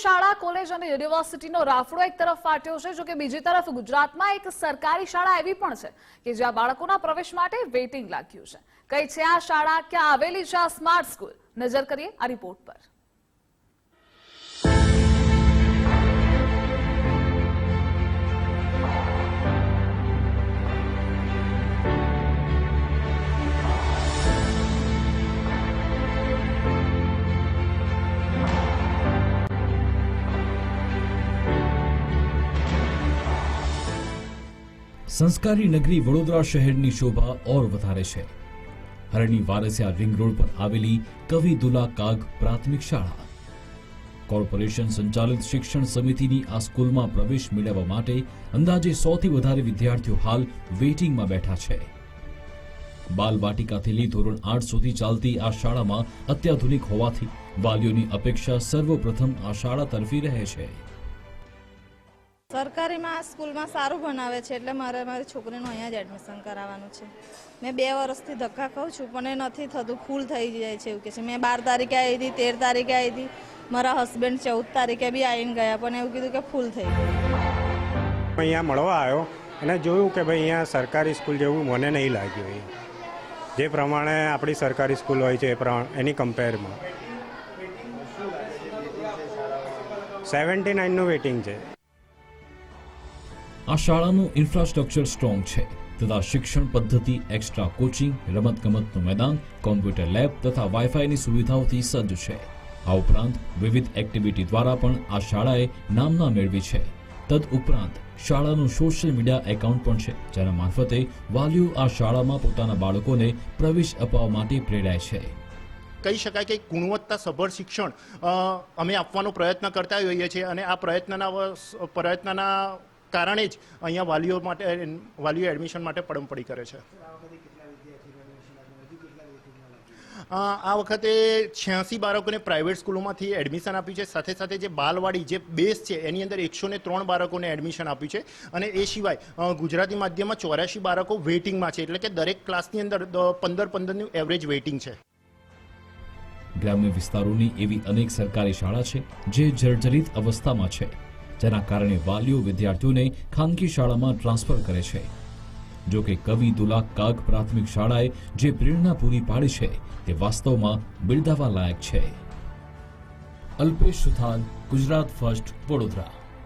શાળા, કોલેજ અને યુનિવર્સિટીનો રાફડો એક તરફ ફાટ્યો છે. જો કે બીજી તરફ ગુજરાતમાં એક સરકારી શાળા એવી પણ છે કે જ્યાં બાળકોના પ્રવેશ માટે વેઇટિંગ લાગ્યું છે. કઈ છે આ શાળા? ક્યાં આવેલી છે આ સ્માર્ટ સ્કૂલ? નજર કરીએ આ રિપોર્ટ પર. સંસ્કારી નગરી વડોદરા શહેરની શોભા ઓર વધારે છે. હરણી વારસિયા રિંગ રોડ પર આવેલી કવિ દુલા કાગ પ્રાથમિક શાળા. કોર્પોરેશન સંચાલિત શિક્ષણ સમિતિની આ સ્કૂલમાં પ્રવેશ મેળવવા માટે અંદાજે સોથી વધારે વિદ્યાર્થીઓ હાલ વેઇટિંગમાં બેઠા છે. બાલવાટિકાથી લઈ ધોરણ આઠ સુધી ચાલતી આ શાળામાં અત્યાધુનિક હોવાથી વાલીઓની અપેક્ષા સર્વપ્રથમ આ શાળા તરફી રહે છે. સરકારીમાં સ્કૂલમાં સારું ભણાવે છે એટલે મારે મારી છોકરીનું અહીંયા જ એડમિશન કરાવવાનું છે. મેં બે વર્ષથી ધક્કા ખાઉં છું, પણ એ નથી થતું, ફૂલ થઈ જાય છે એવું કે છે. મેં બાર તારીખે આવી હતી, તેર તારીખે આવી હતી, મારા હસબન્ડ ચૌદ તારીખે બી આવીને ગયા, પણ એવું કીધું કે ફૂલ થઈ ગયું. અહીંયા મળવા આવ્યો અને જોયું કે ભાઈ અહીંયા સરકારી સ્કૂલ જેવું મને નહીં લાગ્યું એ જે પ્રમાણે આપણી સરકારી સ્કૂલ હોય છે એ પ્રમાણે, એની કમ્પેરમાં સેવન્ટી નાઇનનું વેઇટિંગ છે. આ શાળાનું ઇન્ફ્રાસ્ટ્રક્ચર સ્ટ્રોંગ છે, તથા શિક્ષણ પદ્ધતિ એક્સ્ટ્રા કોચિંગ રમતગમતનું મેદાન કોમ્પ્યુટર લેબ તથા વાઈફાઈની સુવિધાઓથી સજ્જ છે. આ ઉપરાંત વિવિધ એક્ટિવિટી દ્વારા પણ આ શાળાએ નામના મેળવી છે. તદ ઉપરાંત શાળાનું સોશિયલ મીડિયા એકાઉન્ટ પણ છે, જેના મારફતે વાલીઓ આ શાળામાં પોતાના બાળકોને પ્રવેશ અપાવવા માટે પ્રેરાય છે. કહી શકાય કે ગુણવત્તા સભર શિક્ષણ અમે આપવાનો પ્રયત્ન કરતા હોઈએ છીએ અને આ પ્રયત્નના પ્રયત્નના કારણે જ અહીંયા વાલીઓ માટે, વાલીઓ એડમિશન માટે પડમપડી કરે છે. આ વખતે છ્યાસી બાળકોને પ્રાઇવેટ સ્કૂલોમાંથી એડમિશન આપ્યું છે. સાથે સાથે જે બાલવાડી, જે બેઝ છે, એની અંદર એકસો ને ત્રણ બાળકોને એડમિશન આપ્યું છે. અને એ સિવાય ગુજરાતી માધ્યમમાં ચોર્યાસી બાળકો વેઇટિંગમાં છે. એટલે કે દરેક ક્લાસની અંદર પંદર પંદરનું એવરેજ વેઇટિંગ છે. ગ્રામ્ય વિસ્તારોની એવી અનેક સરકારી શાળા છે, જે જર્જરિત અવસ્થામાં છે. જેના કારણે વાલીઓ વિદ્યાર્થીઓને ખાનગી શાળામાં ટ્રાન્સફર કરે છે. જો કે કવિ દુલા કાગ પ્રાથમિક શાળાએ જે પ્રેરણા પૂરી પાડી છે, તે વાસ્તવમાં બિરદાવા લાયક છે. અલ્પેશ સુથાન ગુજરાત ફર્સ્ટ, વડોદરા.